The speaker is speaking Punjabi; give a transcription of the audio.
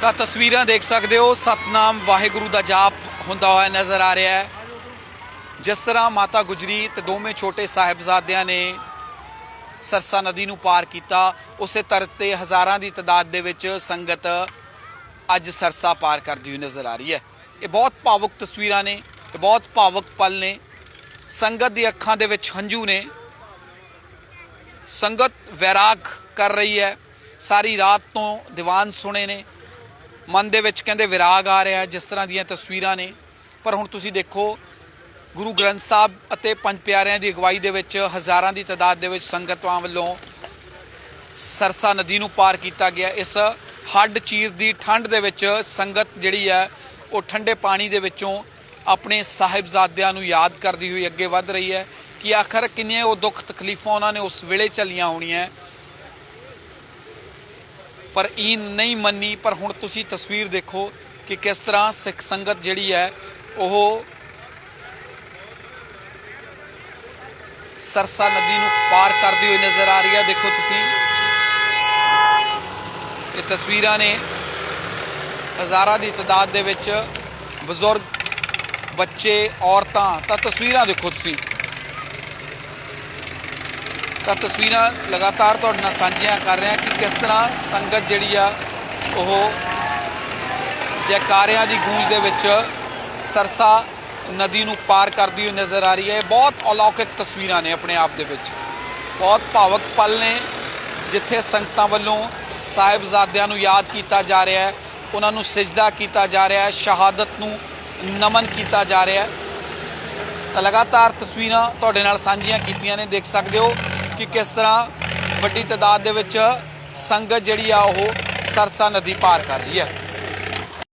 ਤਾਂ ਤਸਵੀਰਾਂ ਦੇਖ ਸਕਦੇ ਹੋ, ਸਤਨਾਮ ਵਾਹਿਗੁਰੂ ਦਾ ਜਾਪ ਹੁੰਦਾ ਹੋਇਆ ਨਜ਼ਰ ਆ ਰਿਹਾ ਹੈ। ਜਿਸ ਤਰ੍ਹਾਂ ਮਾਤਾ ਗੁਜਰੀ ਤੇ ਦੋਵੇਂ ਛੋਟੇ ਸਾਹਿਬਜ਼ਾਦਿਆਂ ਨੇ ਸਰਸਾ ਨਦੀ ਨੂੰ ਪਾਰ ਕੀਤਾ, ਉਸੇ ਤਰ੍ਹਾਂ ਤੇ ਹਜ਼ਾਰਾਂ ਦੀ ਤਾਦਾਦ ਦੇ ਵਿੱਚ ਸੰਗਤ ਅੱਜ ਸਰਸਾ ਪਾਰ ਕਰਦੀ ਹੋਈ ਨਜ਼ਰ ਆ ਰਹੀ ਹੈ। ਇਹ ਬਹੁਤ ਭਾਵੁਕ ਤਸਵੀਰਾਂ ਨੇ ਤੇ ਬਹੁਤ ਭਾਵੁਕ ਪਲ ਨੇ। ਸੰਗਤ ਦੀ ਅੱਖਾਂ ਦੇ ਵਿੱਚ ਹੰਝੂ ਨੇ। ਸੰਗਤ ਵੈਰਾਗ ਕਰ ਰਹੀ ਹੈ। ਸਾਰੀ ਰਾਤ ਤੋਂ ਦੀਵਾਨ ਸੁਣੇ ਨੇ। ਮਨ ਦੇ ਵਿੱਚ ਕਹਿੰਦੇ ਵਿਰਾਗ ਆ ਰਿਹਾ ਜਿਸ ਤਰ੍ਹਾਂ ਦੀਆਂ ਤਸਵੀਰਾਂ ਨੇ। ਪਰ ਹੁਣ ਤੁਸੀਂ ਦੇਖੋ, ਗੁਰੂ ਗ੍ਰੰਥ ਸਾਹਿਬ ਅਤੇ ਪੰਜ ਪਿਆਰਿਆਂ ਦੀ ਅਗਵਾਈ ਦੇ ਵਿੱਚ, ਹਜ਼ਾਰਾਂ ਦੀ ਤਾਦਾਦ ਦੇ ਵਿੱਚ ਸੰਗਤਾਂ ਵੱਲੋਂ ਸਰਸਾ ਨਦੀ ਨੂੰ ਪਾਰ ਕੀਤਾ ਗਿਆ। ਇਸ ਹੱਡ ਚੀਰ ਦੀ ਠੰਡ ਦੇ ਵਿੱਚ ਸੰਗਤ ਜਿਹੜੀ ਹੈ, ਉਹ ਠੰਡੇ ਪਾਣੀ ਦੇ ਵਿੱਚੋਂ ਆਪਣੇ ਸਾਹਿਬਜ਼ਾਦਿਆਂ ਨੂੰ ਯਾਦ ਕਰਦੀ ਹੋਈ ਅੱਗੇ ਵੱਧ ਰਹੀ ਹੈ ਕਿ ਆਖਰ ਕਿੰਨੀਆਂ ਉਹ ਦੁੱਖ ਤਕਲੀਫਾਂ ਉਹਨਾਂ ਨੇ ਉਸ ਵੇਲੇ ਝੱਲੀਆਂ ਹੋਣੀਆਂ। ਪਰ ਇਹ ਨਹੀਂ ਮੰਨੀ, ਪਰ ਹੁਣ ਤੁਸੀਂ ਤਸਵੀਰ ਦੇਖੋ ਕਿ ਕਿਸ ਤਰ੍ਹਾਂ ਸਿੱਖ ਸੰਗਤ ਜਿਹੜੀ ਹੈ, ਉਹ ਸਰਸਾ ਨਦੀ ਨੂੰ ਪਾਰ ਕਰਦੀ ਹੋਈ ਨਜ਼ਰ ਆ ਰਹੀ ਹੈ। ਦੇਖੋ ਤੁਸੀਂ, ਇਹ ਤਸਵੀਰਾਂ ਨੇ ਹਜ਼ਾਰਾਂ ਦੀ ਤਾਦਾਦ ਦੇ ਵਿੱਚ ਬਜ਼ੁਰਗ, ਬੱਚੇ, ਔਰਤਾਂ, ਤਾਂ ਤਸਵੀਰਾਂ ਦੇਖੋ ਤੁਸੀਂ। ਤਾਂ ਤਸਵੀਰਾਂ ਲਗਾਤਾਰ ਤੁਹਾਡੇ ਨਾਲ ਸਾਂਝੀਆਂ ਕਰ ਰਹੇ ਹਾਂ ਕਿ ਕਿਸ ਤਰ੍ਹਾਂ ਸੰਗਤ ਜਿਹੜੀ ਆ, ਉਹ ਜੈਕਾਰਿਆਂ ਦੀ ਗੂੰਜ ਦੇ ਵਿੱਚ ਸਰਸਾ ਨਦੀ ਨੂੰ ਪਾਰ ਕਰਦੀ ਹੋਈ ਨਜ਼ਰ ਆ ਰਹੀ ਹੈ। ਇਹ ਬਹੁਤ ਅਲੌਕਿਕ ਤਸਵੀਰਾਂ ਨੇ ਆਪਣੇ ਆਪ ਦੇ ਵਿੱਚ। ਬਹੁਤ ਭਾਵਕ ਪਲ ਨੇ ਜਿੱਥੇ ਸੰਗਤਾਂ ਵੱਲੋਂ ਸਾਹਿਬਜ਼ਾਦਿਆਂ ਨੂੰ ਯਾਦ ਕੀਤਾ ਜਾ ਰਿਹਾ ਹੈ, ਉਹਨਾਂ ਨੂੰ ਸਜਦਾ ਕੀਤਾ ਜਾ ਰਿਹਾ ਹੈ, ਸ਼ਹਾਦਤ ਨੂੰ ਨਮਨ ਕੀਤਾ ਜਾ ਰਿਹਾ ਹੈ। ਤਾਂ ਲਗਾਤਾਰ ਤਸਵੀਰਾਂ ਤੁਹਾਡੇ ਨਾਲ ਸਾਂਝੀਆਂ ਕੀਤੀਆਂ ਨੇ, ਦੇਖ ਸਕਦੇ ਹੋ। ਕਿ ਕਿਸ ਤਰ੍ਹਾਂ ਵੱਡੀ ਤਾਦਾਦ ਦੇ ਵਿੱਚ ਸੰਗਤ ਜਿਹੜੀ ਆ ਉਹ ਸਰਸਾ ਨਦੀ ਪਾਰ ਕਰ ਰਹੀ ਹੈ।